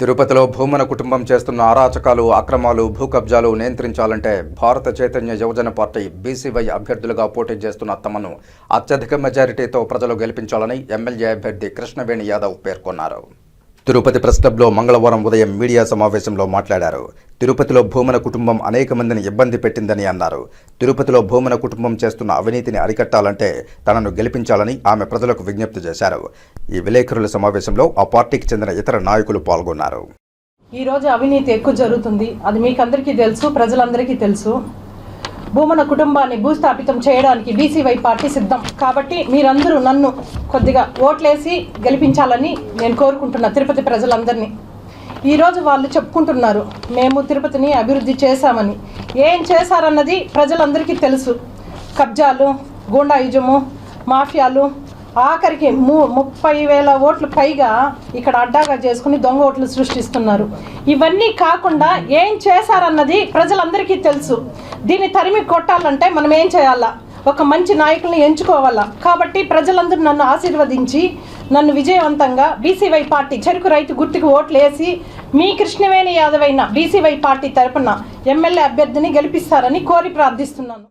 తిరుపతిలో భూమన కుటుంబం చేస్తున్న అరాచకాలు అక్రమాలు భూ కబ్జాలు నియంత్రించాలంటే భారత చైతన్య యువజన పార్టీ బీసీవై అభ్యర్థులుగా పోటీ చేస్తున్న తమను అత్యధిక మెజారిటీతో ప్రజలు గెలిపించాలని ఎమ్మెల్యే అభ్యర్థి కృష్ణవేణి యాదవ్ పేర్కొన్నారు. తిరుపతి ప్రెస్ క్లబ్లో మంగళవారం ఉదయం మీడియా సమావేశంలో మాట్లాడారు. తిరుపతిలో భూమన కుటుంబం అనేక మందిని ఇబ్బంది పెట్టిందని అన్నారు. తిరుపతిలో భూమన కుటుంబం చేస్తున్న అవినీతిని అరికట్టాలంటే తనను గెలిపించాలని ఆమె ప్రజలకు విజ్ఞప్తి చేశారు. ఈ విలేకరుల సమావేశంలో ఆ పార్టీకి చెందిన ఇతర నాయకులు పాల్గొన్నారు. ఈ రోజు అవినీతి ఎక్కువ జరుగుతుంది. అది మీకందరికీ తెలుసు ప్రజలందరికీ తెలుసు. భూమన కుటుంబాన్ని భూస్థాపితం చేయడానికి బీసీవై పార్టీ సిద్ధం. కాబట్టి మీరందరూ నన్ను కొద్దిగా ఓట్లేసి గెలిపించాలని నేను కోరుకుంటున్నా తిరుపతి ప్రజలందరినీ. ఈరోజు వాళ్ళు చెప్పుకుంటున్నారు మేము తిరుపతిని అభివృద్ధి చేశామని. ఏం చేశారన్నది ప్రజలందరికీ తెలుసు. కబ్జాలు గూండాయుజము మాఫియాలు ఆఖరికి ము ముప్పై వేల ఓట్లు పైగా ఇక్కడ అడ్డాగా చేసుకుని దొంగ ఓట్లు సృష్టిస్తున్నారు. ఇవన్నీ కాకుండా ఏం చేశారన్నది ప్రజలందరికీ తెలుసు. దీన్ని తరిమి కొట్టాలంటే మనం ఏం చేయాలా? ఒక మంచి నాయకుల్ని ఎంచుకోవాలా? కాబట్టి ప్రజలందరూ నన్ను ఆశీర్వదించి నన్ను విజయవంతంగా బీసీవై పార్టీ చెరుకు రైతు గుర్తుకు ఓట్లు వేసి మీ కృష్ణవేణి యాదవ్ అయిన బీసీవై పార్టీ తరపున ఎమ్మెల్యే అభ్యర్థిని గెలిపిస్తారని కోరి ప్రార్థిస్తున్నాను.